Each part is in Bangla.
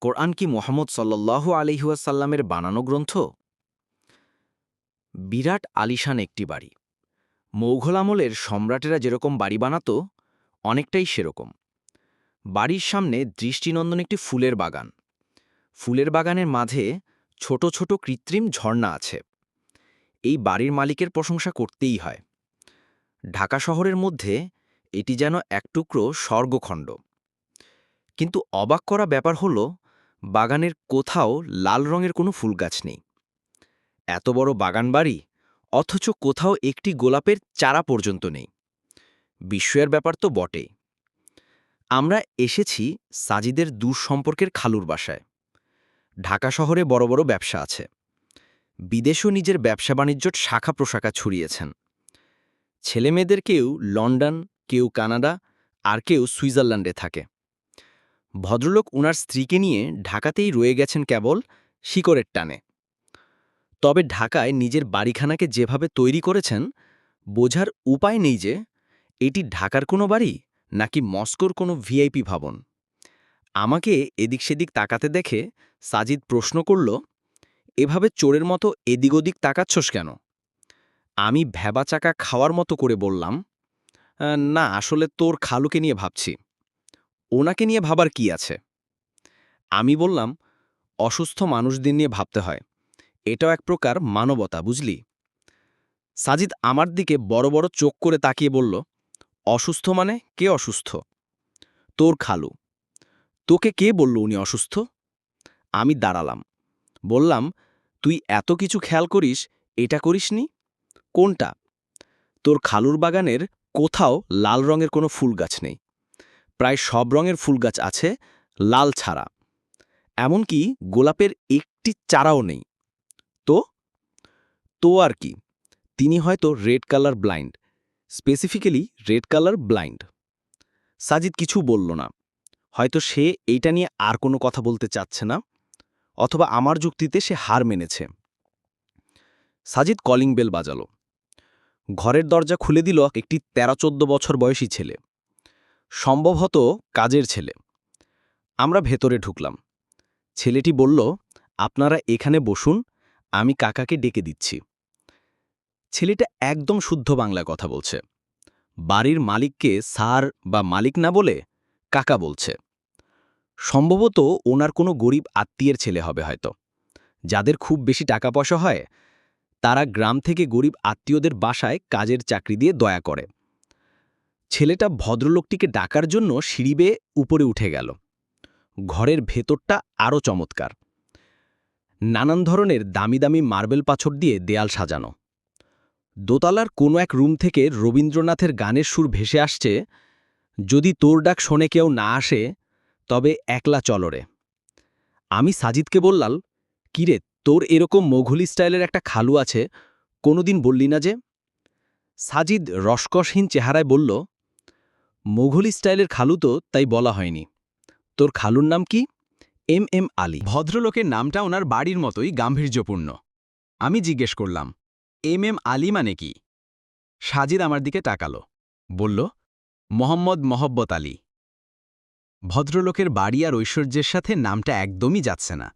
কোরআন কি মোহাম্মদ সাল্লাহ আলিহাসাল্লামের বানানো গ্রন্থ? বিরাট আলিশান একটি বাড়ি। মৌঘল আমলের সম্রাটেরা যেরকম বাড়ি বানাত, অনেকটাই সেরকম। বাড়ির সামনে দৃষ্টিনন্দন একটি ফুলের বাগান। ফুলের বাগানের মাঝে ছোট ছোট কৃত্রিম ঝর্ণা আছে। এই বাড়ির মালিকের প্রশংসা করতেই হয়। ঢাকা শহরের মধ্যে এটি যেন এক টুকরো স্বর্গখণ্ড। কিন্তু অবাক করা ব্যাপার হল বাগানের কোথাও লাল রঙের কোনো ফুল গাছ নেই। এত বড় বাগান বাড়ি, অথচ কোথাও একটি গোলাপের চারা পর্যন্ত নেই। বিস্ময়ের ব্যাপার তো বটেই। আমরা এসেছি সাজিদের দূর সম্পর্কের খালুর বাসায়। ঢাকা শহরে বড় বড় ব্যবসা আছে। বিদেশেও নিজের ব্যবসা বাণিজ্যর শাখা প্রশাখা ছড়িয়েছেন। ছেলেমেয়েদের কেউ লন্ডন, কেউ কানাডা, আর কেউ সুইজারল্যান্ডে থাকে। ভদ্রলোক উনার স্ত্রীকে নিয়ে ঢাকাতেই রয়ে গেছেন কেবল শিকড়ের টানে। তবে ঢাকায় নিজের বাড়িখানাকে যেভাবে তৈরি করেছেন, বোঝার উপায় নেই যে এটি ঢাকার কোনো বাড়ি নাকি মস্কোর কোনো ভিআইপি ভবন। আমাকে এদিক সেদিক তাকাতে দেখে সাজিদ প্রশ্ন করল, এভাবে চোরের মতো এদিক ওদিক তাকাচ্ছস কেন? আমি ভ্যাবা চাকা খাওয়ার মতো করে বললাম না, আসলে তোর খালুকে নিয়ে ভাবছি। ওনাকে নিয়ে ভাবার কি আছে? আমি বললাম, অসুস্থ মানুষদের নিয়ে ভাবতে হয়। এটাও এক প্রকার মানবতা, বুঝলি? সাজিদ আমার দিকে বড় বড় চোখ করে তাকিয়ে বলল, অসুস্থ মানে কে অসুস্থ? তোর খালু। তোকে কে বলল উনি অসুস্থ? আমি দাঁড়ালাম। বললাম, তুই এত কিছু খেয়াল করিস, এটা করিসনি? কোনটা? তোর খালুর বাগানের কোথাও লাল রঙের কোনো ফুল গাছ নেই। প্রায় সব রঙের ফুল গাছ আছে, লাল ছাড়া। এমনকি গোলাপের একটি চারাও নেই। তো? তো আর কি। তিনি হয়তো red colour blind, specifically red colour blind. Sajid কিছু বলল না। হয়তো সে এইটা নিয়ে আর কোনো কথা বলতে চাচ্ছে না, অথবা আমার যুক্তিতে সে হার মেনেছে। সাজিদ কলিং বেল বাজালো। ঘরের দরজা খুলে দিল একটি তেরো চোদ্দ বছর বয়সী ছেলে। সম্ভবত কাজের ছেলে। আমরা ভেতরে ঢুকলাম। ছেলেটি বলল, আপনারা এখানে বসুন, আমি কাকাকে ডেকে দিচ্ছি। ছেলেটা একদম শুদ্ধ বাংলা কথা বলছে। বাড়ির মালিককে স্যার বা মালিক না বলে কাকা বলছে। সম্ভবত ওনার কোনো গরিব আত্মীয়ের ছেলে হবে হয়তো। যাদের খুব বেশি টাকা পয়সা হয়, তারা গ্রাম থেকে গরিব আত্মীয়দের বাসায় কাজের চাকরি দিয়ে দয়া করে। ছেলেটা ভদ্রলোকটিকে ডাকার জন্য সিঁড়ি বেয়ে উপরে উঠে গেল। ঘরের ভেতরটা আরও চমৎকার। নানান ধরনের দামি দামি মার্বেল পাথর দিয়ে দেয়াল সাজানো। দোতলার কোনো এক রুম থেকে রবীন্দ্রনাথের গানের সুর ভেসে আসছে, যদি তোর ডাক শোনে কেউ না আসে, তবে একলা চলরে আমি সাজিদকে বললাম কিরে তোর এরকম মোঘলি স্টাইলের একটা খালু আছে, কোনোদিন বললি না যে? সাজিদ রসকসহীন চেহারায় বলল মোঘলি স্টাইলের খালু তো তাই বলা হয়নি। তোর খালুর নাম কি? M M Ali. ভদ্রলোকের নামটা ওনার বাড়ির মতোই গাম্ভীর্যপূর্ণ। আমি জিজ্ঞেস করলাম, এম এম আলী মানে কি? সাজিদ আমার দিকে তাকালো, বলল, মোহাম্মদ মহব্বত আলী। ভদ্রলোকের বাড়ি আর ঐশ্বর্যের সাথে নামটা একদমই যাচ্ছে না।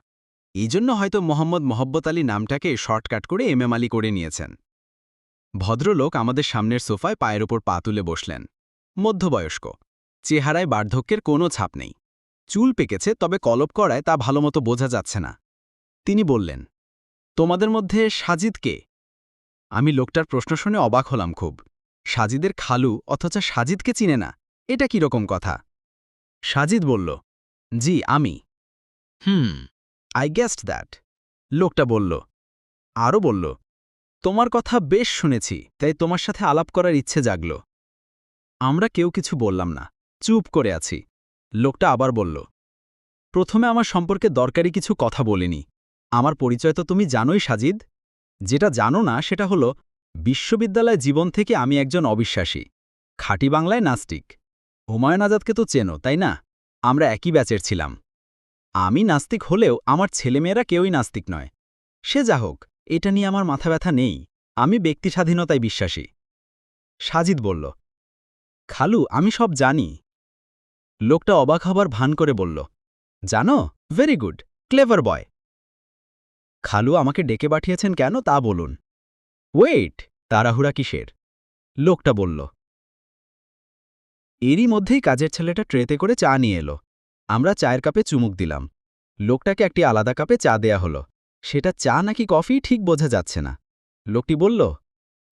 এই জন্য হয়তো মোহাম্মদ মহব্বত আলী নামটাকে শর্টকাট করে এম এম আলী করে নিয়েছেন। ভদ্রলোক আমাদের সামনের সোফায় পায়ের ওপর পা তুলে বসলেন। মধ্যবয়স্ক। চেহারায় বার্ধক্যের কোনো ছাপ নেই। চুল পেকেছে, তবে কলপ করায় তা ভালোমতো বোঝা যাচ্ছে না। তিনি বললেন, তোমাদের মধ্যে সাজিদ কে? আমি লোকটার প্রশ্ন শুনে অবাক হলাম খুব। সাজিদের খালু, অথচ সাজিদকে চিনে না? এটা কি রকম কথা? সাজিদ বলল, জি, আমি। হুম আই গেস্ট দ্যাট লোকটা বলল। আরও বলল, তোমার কথা বেশ শুনেছি, তাই তোমার সাথে আলাপ করার ইচ্ছে জাগল। আমরা কেউ কিছু বললাম না। চুপ করে আছি। লোকটা আবার বলল, প্রথমে আমার সম্পর্কে দরকারি কিছু কথা বলিনি। আমার পরিচয় তো তুমি জানোই, সাজিদ। যেটা জানো না, সেটা হলো, বিশ্ববিদ্যালয় জীবন থেকে আমি একজন অবিশ্বাসী, খাঁটি বাংলায় নাস্তিক। হুমায়ুন আজাদকে তো চেনো, তাই না? আমরা একই ব্যাচের ছিলাম। আমি নাস্তিক হলেও আমার ছেলেমেয়েরা কেউই নাস্তিক নয়। সে যা হোক, এটা নিয়ে আমার মাথা ব্যথা নেই। আমি ব্যক্তি স্বাধীনতায় বিশ্বাসী। সাজিদ বলল খালু, আমি সব জানি। লোকটা অবাক হবার ভান করে বলল, জানো? ভেরি গুড ক্লেভার বয় খালু, আমাকে ডেকে পাঠিয়েছেন কেন তা বলুন। ওয়েট তাড়াহুড়া কিসের? লোকটা বলল, এরই মধ্যেই কাজের ছেলেটা ট্রেতে করে চা নিয়ে এলো। আমরা চায়ের কাপে চুমুক দিলাম। লোকটাকে একটি আলাদা কাপে চা দেয়া হলো। সেটা চা নাকি কফি ঠিক বোঝা যাচ্ছে না। লোকটি বলল,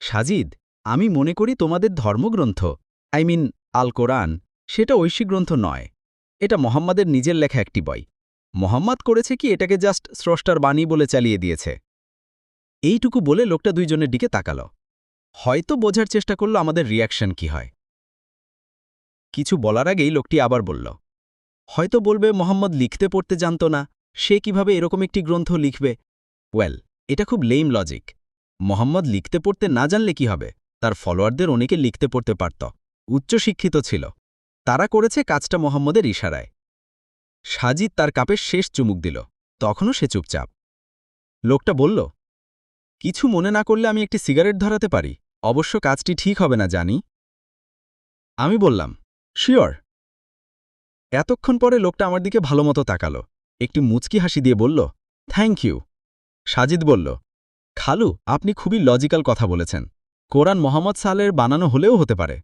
সাজিদ, আমি মনে করি তোমাদের ধর্মগ্রন্থ। আই মিন আল কোরআন, সেটা ঐশী গ্রন্থ নয়। এটা মোহাম্মদের নিজের লেখা একটি বই। মোহাম্মদ করেছে কি, এটাকে জাস্ট স্রষ্টার বাণী বলে চালিয়ে দিয়েছে। এইটুকু বলে লোকটা দুইজনের দিকে তাকাল। হয়তো বোঝার চেষ্টা করল আমাদের রিয়াকশন কি হয়। কিছু বলার আগেই লোকটি আবার বলল, হয়তো বলবে মোহাম্মদ লিখতে পড়তে জানত না, সে কীভাবে এরকম একটি গ্রন্থ লিখবে? ওয়েল, এটা খুব লেম লজিক মোহাম্মদ লিখতে পড়তে না জানলে কি হবে? তার ফলোয়ারদের অনেকে লিখতে পড়তে পারত। উচ্চশিক্ষিত ছিল। তারা করেছে কাজটা মোহাম্মদের ইশারায়। সাজিদ তার কাপের শেষ চুমুক দিল। তখনও সে চুপচাপ। লোকটা বলল, কিছু মনে না করলে আমি একটি সিগারেট ধরাতে পারি। অবশ্য কাজটি ঠিক হবে না, জানি। আমি বললাম, শিওর। এতক্ষণ পরে লোকটা আমার দিকে ভালোমতো তাকালো। একটি মুচকি হাসি দিয়ে বলল, থ্যাংক ইউ। সাজিদ বলল, খালু, আপনি খুবই লজিক্যাল কথা বলেছেন। কোরআন মোহাম্মদ সালের বানানো হলেও হতে পারে।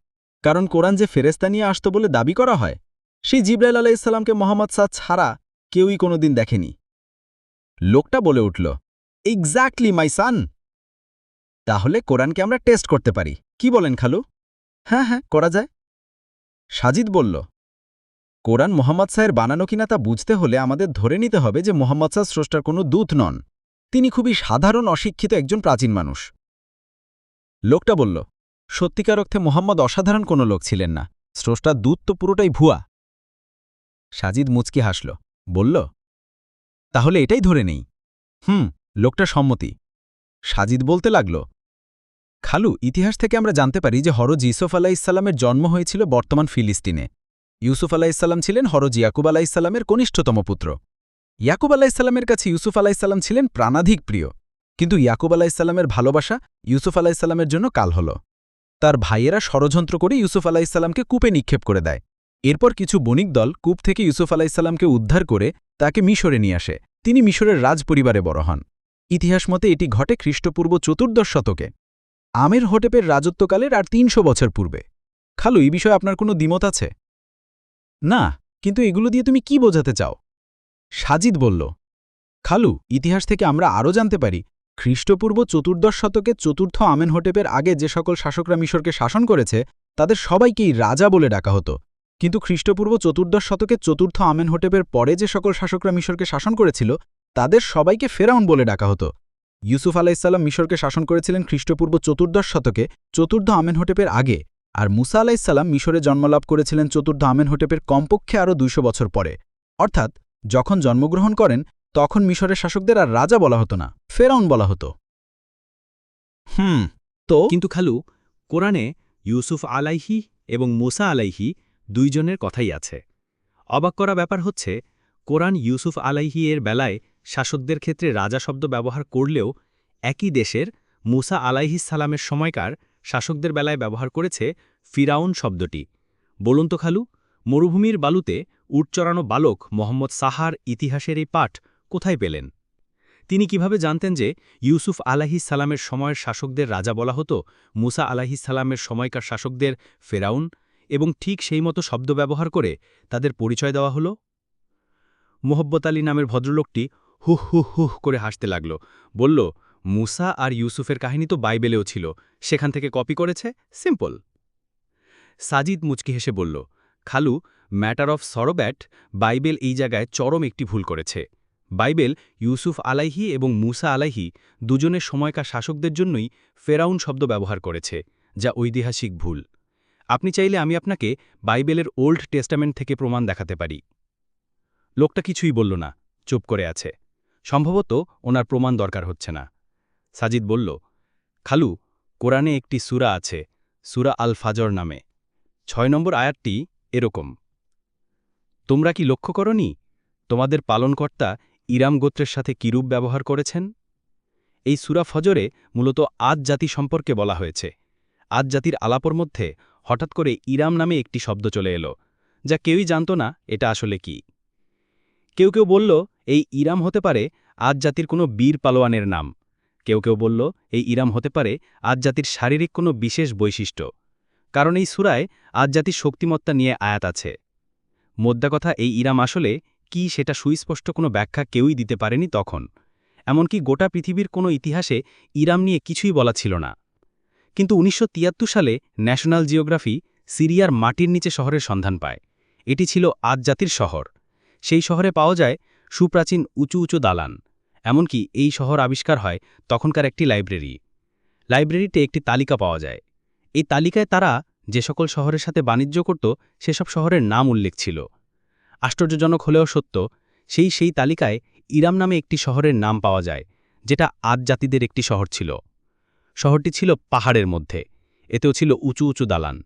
কারণ কোরআন যে ফেরেস্তা নিয়ে আসত বলে দাবি করা হয়, সেই জিব্রাইল আলাহ ইসলামকে মোহাম্মদ সাদ ছাড়া কেউই কোনোদিন দেখেনি। লোকটা বলে উঠল এক্স্যাক্টলি মাই সান তাহলে কোরআনকে আমরা টেস্ট করতে পারি। কি বলেন খালু? হ্যাঁ হ্যাঁ করা যায়। সাজিদ বলল, কোরআন মোহাম্মদ সাহের বানানো কিনা তা বুঝতে হলে আমাদের ধরে নিতে হবে যে মোহাম্মদ সাহ স্রষ্টার কোনো দূত নন। তিনি খুবই সাধারণ, অশিক্ষিত একজন প্রাচীন মানুষ। লোকটা বলল সত্যিকার অর্থে মোহাম্মদ অসাধারণ কোনো লোক ছিলেন না। স্রষ্টার দূত তো পুরোটাই ভুয়া। সাজিদ মুচকি হাসল, বলল, তাহলে এটাই ধরে নেই। হুম, লোকটা সম্মতি। সাজিদ বলতে লাগল, খালু, ইতিহাস থেকে আমরা জানতে পারি যে হরজ ইসফ আলাইসাল্লামের জন্ম হয়েছিল বর্তমান ফিলিস্তিনে। ইউসুফ আলাইসাল্লাম ছিলেন হরজ ইয়াকুব আলাইসাল্লামের কনিষ্ঠতম পুত্র। ইয়াকুব আলাইসাল্লামের কাছে ইউসুফ আলাইসাল্লাম ছিলেন প্রাণাধিক প্রিয়। কিন্তু ইয়াকুব আলাইসাল্লামের ভালোবাসা ইউসুফ আলাইসাল্লামের জন্য কাল হল। তার ভাইয়েরা ষড়যন্ত্র করে ইউসুফ আলাইসাল্লামকে কূপে নিক্ষেপ করে দেয়। এরপর কিছু বণিক দল কূপ থেকে ইউসুফ আলাইসাল্লামকে উদ্ধার করে তাকে মিশরে নিয়ে আসে। তিনি মিশরের রাজ পরিবারে বড় হন। ইতিহাস মতে এটি ঘটে খ্রিস্টপূর্ব চতুর্দশ শতকে। আমের হোটেপের রাজত্বকালের আর তিনশো বছর পূর্বে। খালু, এই বিষয়ে আপনার কোনো দ্বিমত আছে? না, কিন্তু এগুলো দিয়ে তুমি কি বোঝাতে চাও? সাজিদ বলল, খালু, ইতিহাস থেকে আমরা আরও জানতে পারি খ্রিস্টপূর্ব চতুর্দশ শতকে চতুর্থ আমেনহোটেপের আগে যে সকল শাসকরা মিশরকে শাসন করেছে, তাদের সবাইকেই রাজা বলে ডাকা হতো। কিন্তু খ্রিস্টপূর্ব চতুর্দশ শতকে চতুর্থ আমেনহোটেপের পরে যে সকল শাসকরা মিশরকে শাসন করেছিল, তাদের সবাইকে ফেরাউন বলে ডাকা হতো। ইউসুফ আলাইসাল্লাম মিশরকে শাসন করেছিলেন খ্রিস্টপূর্ব চতুর্দশ শতকে চতুর্থ আমেনহোটেপের আগে, আর মুসা আলাইসাল্লাম মিশরে জন্মলাভ করেছিলেন চতুর্থ আমেনহোটেপের কমপক্ষে আরও দুইশো বছর পরে। অর্থাৎ, যখন জন্মগ্রহণ করেন, তখন মিশরের শাসকদের আর রাজা বলা হতো না। ফেরাউন বলা হতো। হুম, তো কিন্তু খালু, কোরআনে ইউসুফ আলাইহি এবং মুসা আলাইহি দুইজনের কথাই আছে। অবাক করা ব্যাপার হচ্ছে, কোরআন ইউসুফ আলাইহি এর বেলায় শাসকদের ক্ষেত্রে রাজা শব্দ ব্যবহার করলেও একই দেশের মুসা আলাইহিস সালামের সময়কার শাসকদের বেলায় ব্যবহার করেছে ফিরাউন শব্দটি। বলুন তো খালু, মরুভূমির বালুতে উট উটচড়ানো বালক মোহাম্মদ সাহার ইতিহাসের এই পাঠ কোথায় পেলেন? তিনি কীভাবে জানতেন যে ইউসুফ আলাহিস সালামের সময়ের শাসকদের রাজা বলা হতো, মুসা আলাহিস সালামের সময়কার শাসকদের ফেরাউন, এবং ঠিক সেই মতো শব্দ ব্যবহার করে তাদের পরিচয় দেওয়া হল? মোহব্বত আলী নামের ভদ্রলোকটি হুহ হুহ হুহ করে হাসতে লাগল, বলল, মুসা আর ইউসুফের কাহিনী তো বাইবেলেও ছিল, সেখান থেকে কপি করেছে? সিম্পল। সাজিদ মুচকি হেসে বলল, খালু, ম্যাটার অফ সরোব্যাট বাইবেল এই জায়গায় চরম একটি ভুল করেছে। বাইবেল, ইউসুফ আলাইহি এবং মুসা আলাইহি দুজনের সময়কার শাসকদের জন্যই ফেরাউন শব্দ ব্যবহার করেছে, যা ঐতিহাসিক ভুল। আপনি চাইলে আমি আপনাকে বাইবেলের ওল্ড টেস্টামেন্ট থেকে প্রমাণ দেখাতে পারি। লোকটা কিছুই বলল না, চুপ করে আছে। সম্ভবত ওনার প্রমাণ দরকার হচ্ছে না। সাজিদ বলল, খালু, কোরআনে একটি সুরা আছে, সুরা আল ফাজর নামে। ছয় নম্বর আয়াতটি এরকম। তোমরা কি লক্ষ্য করনি? তোমাদের পালনকর্তা ইরাম গোত্রের সাথে কিরূপ ব্যবহার করেছেন? এই সুরা ফজরে মূলত আজ জাতি সম্পর্কে বলা হয়েছে। আজ জাতির আলাপর মধ্যে হঠাৎ করে ইরাম নামে একটি শব্দ চলে এলো, যা কেউই জানত না এটা আসলে কি। কেউ কেউ বলল, এই ইরাম হতে পারে আজ জাতির কোনো বীর পালোয়ানের নাম। কেউ কেউ বলল, এই ইরাম হতে পারে আজ জাতির শারীরিক কোনো বিশেষ বৈশিষ্ট্য, কারণ এই সুরায় আজ জাতির শক্তিমত্তা নিয়ে আয়াত আছে। মোদ্দা কথা, এই ইরাম আসলে কি সেটা সুস্পষ্ট কোনো ব্যাখ্যা কেউই দিতে পারেনি তখন। এমনকি গোটা পৃথিবীর কোনো ইতিহাসে ইরাম নিয়ে কিছুই বলা ছিল না। কিন্তু উনিশশো তিয়াত্তর সালে ন্যাশনাল জিওগ্রাফি সিরিয়ার মাটির নিচে শহরের সন্ধান পায়। এটি ছিল আজ জাতির শহর। সেই শহরে পাওয়া যায় সুপ্রাচীন উঁচু উঁচু দালান। এমনকি এই শহর আবিষ্কার হয় তখনকার একটি লাইব্রেরি। লাইব্রেরিতে একটি তালিকা পাওয়া যায়। এই তালিকায় তারা যে সকল শহরের সাথে বাণিজ্য করত, সেসব শহরের নাম উল্লেখ ছিল। আশ্চর্যজনক হলেও সত্য, সেই সেই তালিকায় ইরাম নামে একটি শহরের নাম পাওয়া যায়, যেটা আদ জাতিদের একটি শহর ছিল। শহরটি ছিল পাহাড়ের মধ্যে, এতেও ছিল উঁচু উঁচু দালান।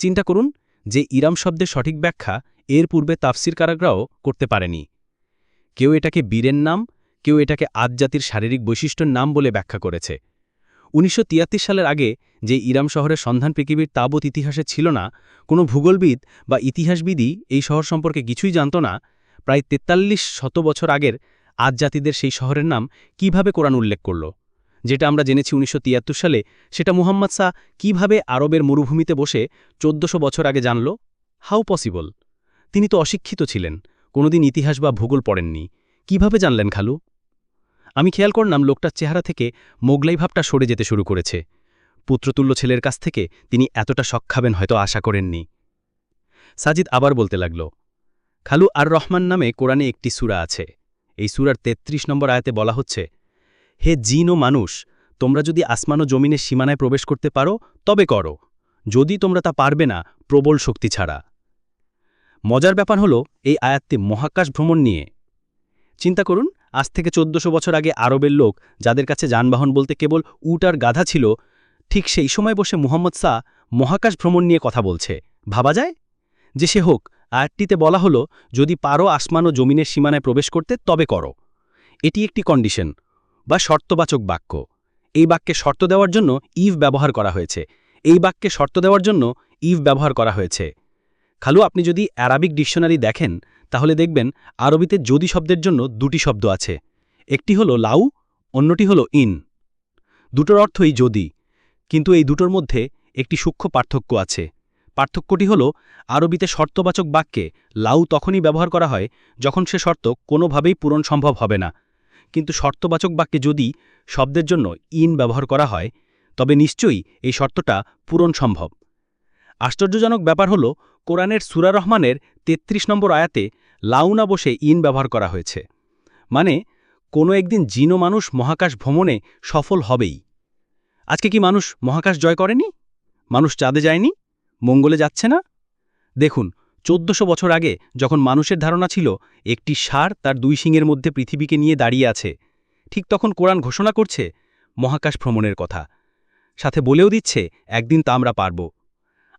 চিন্তা করুন যে ইরাম শব্দের সঠিক ব্যাখ্যা এর পূর্বে তাফসির কারাগরাও করতে পারেনি। কেউ এটাকে বীরের নাম, কেউ এটাকে আদ জাতির শারীরিক বৈশিষ্ট্যের নাম বলে ব্যাখ্যা করেছে। উনিশশো সালের আগে যে ইরাম শহরের সন্ধান পৃথিবীর তাবৎ ইতিহাসে ছিল না, কোনো ভূগোলবিদ বা ইতিহাসবিদই এই শহর সম্পর্কে কিছুই জানত না। প্রায় তেতাল্লিশ শত বছর আগের আজ জাতিদের সেই শহরের নাম কীভাবে কোরআন উল্লেখ করল? যেটা আমরা জেনেছি উনিশশো তিয়াত্তর সালে, সেটা মুহাম্মদ শাহ কীভাবে আরবের মরুভূমিতে বসে চোদ্দশো বছর আগে জানল? How possible? তিনি তো অশিক্ষিত ছিলেন, কোনোদিন ইতিহাস বা ভূগোল পড়েননি। কীভাবে জানলেন খালু? আমি খেয়াল করলাম লোকটার চেহারা থেকে মোগলাই ভাবটা সরে যেতে শুরু করেছে। পুত্রতুল্য ছেলের কাছ থেকে তিনি এতটা শখ খাবেন হয়তো আশা করেননি। সাজিদ আবার বলতে লাগল, খালু আর রহমান নামে কোরআনে একটি সুরা আছে। এই সুরার ৩৩ নম্বর আয়াতে বলা হচ্ছে, হে জিন ও মানুষ, তোমরা যদি আসমান ও জমিনের সীমানায় প্রবেশ করতে পারো, তবে করো। যদি তোমরা তা পারবে না, প্রবল শক্তি ছাড়া। মজার ব্যাপার হলো, এই আয়াতটি মহাকাশ ভ্রমণ নিয়ে। চিন্তা করুন, আজ থেকে চোদ্দশো বছর আগে আরবের লোক, যাদের কাছে যানবাহন বলতে কেবল উট আর গাধা ছিল ঠিক সেই সময় বসে মুহাম্মদ শাহ মহাকাশ ভ্রমণ নিয়ে কথা বলছে। ভাবা যায়? যে সে হোক, আয়াতটিতে বলা হলো, যদি পারো আসমান ও জমিনের সীমানায় প্রবেশ করতে, তবে করো। এটি একটি কন্ডিশন বা শর্তবাচক বাক্য। এই বাক্যে শর্ত দেওয়ার জন্য ইভ ব্যবহার করা হয়েছে। এই বাক্যে শর্ত দেওয়ার জন্য ইভ ব্যবহার করা হয়েছে। খালু, আপনি যদি অ্যারাবিক ডিকশনারি দেখেন, তাহলে দেখবেন আরবিতে যদি শব্দের জন্য দুটি শব্দ আছে। একটি হলো লাউ, অন্যটি হলো ইন। দুটোর অর্থই যদি। কিন্তু এই দুটোর মধ্যে একটি সূক্ষ্ম পার্থক্য আছে। পার্থক্যটি হল, আরবিতে শর্তবাচক বাক্যে লাউ তখনই ব্যবহার করা হয় যখন সে শর্ত কোনোভাবেই পূরণ সম্ভব হবে না। কিন্তু শর্তবাচক বাক্যে যদি শব্দের জন্য ইন ব্যবহার করা হয়, তবে নিশ্চয়ই এই শর্তটা পূরণ সম্ভব। আশ্চর্যজনক ব্যাপার হল, কোরআনের সুরা রহমানের ৩৩ নম্বর আয়াতে লাউনা বসে ইন ব্যবহার করা হয়েছে। মানে কোনো একদিন জিনো মানুষ মহাকাশ ভ্রমণে সফল হবেই। আজকে কি মানুষ মহাকাশ জয় করেনি? মানুষ চাঁদে যায়নি? মঙ্গলে যাচ্ছে না? দেখুন, চোদ্দশো বছর আগে যখন মানুষের ধারণা ছিল, একটি সার তার দুই শিঙের মধ্যে পৃথিবীকে নিয়ে দাঁড়িয়ে আছে, ঠিক তখন কোরআন ঘোষণা করছে মহাকাশ ভ্রমণের কথা। সাথে বলেও দিচ্ছে, একদিন তা আমরা পারব।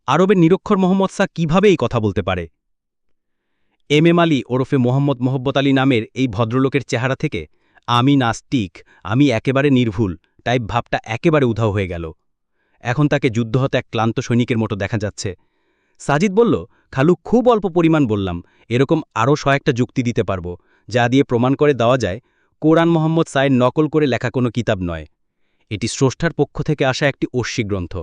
আরবের নিরক্ষর মোহাম্মদ শাহ কীভাবে এই কথা বলতে পারে? এম এম আলী ওরফে মোহাম্মদ মোহব্বত আলী নামের এই ভদ্রলোকের চেহারা থেকে, আমি নাস্তিক, আমি একেবারে নির্ভুল টাইপ ভাবটা একেবারে উধাও হয়ে গেল। এখন তাকে যুদ্ধ হতে এক ক্লান্ত সৈনিকের মতো দেখা যাচ্ছে। সাজিদ বলল, খালু, খুব অল্প পরিমাণ বললাম। এরকম আরও একটা যুক্তি দিতে পারব, যা দিয়ে প্রমাণ করে দেওয়া যায়, কোরআন মোহাম্মদ সায়ের নকল করে লেখা কোনো কিতাব নয়। এটি স্রষ্টার পক্ষ থেকে আসা একটি অশ্বী গ্রন্থ।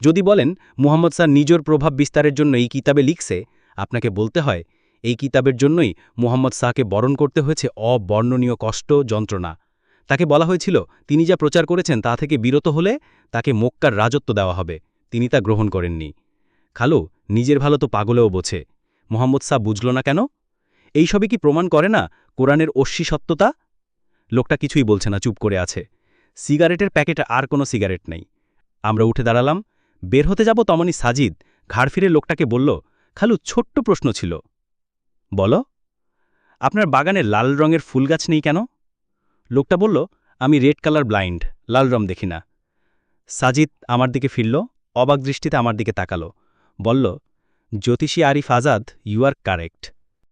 যদি বলেন, মুহাম্মদ সাহ নিজের প্রভাব বিস্তারের জন্য এই কিতাবে লিখছে, আপনাকে বলতে হয়, এই কিতাবের জন্যই মুহাম্মদ শাহকে বরণ করতে হয়েছে অবর্ণনীয় কষ্ট, যন্ত্রণা। তাকে বলা হয়েছিল, তিনি যা প্রচার করেছেন তা থেকে বিরত হলে তাকে মক্কার রাজত্ব দেওয়া হবে। তিনি তা গ্রহণ করেননি। খালু, নিজের ভালো তো পাগলেও বোঝে। মোহাম্মদ সাহ বুঝল না কেন? এই সবই কি প্রমাণ করে না কোরআনের অশ্বী সত্যতা লোকটা কিছুই বলছে না, চুপ করে আছে। সিগারেটের প্যাকেটে আর কোনো সিগারেট নেই। আমরা উঠে দাঁড়ালাম। বের হতে যাব তমনই সাজিদ। ঘাড় ফিরে লোকটাকে বলল, খালু, ছোট্ট প্রশ্ন ছিল। বলো, আপনার বাগানে লাল রঙের ফুল গাছ নেই কেন? লোকটা বলল, আমি রেড কালার ব্লাইন্ড, লাল রং দেখি না। সাজিদ আমার দিকে ফিরল, অবাক দৃষ্টিতে আমার দিকে তাকালো, বলল, জ্যোতিষী Arif Azad, you are correct.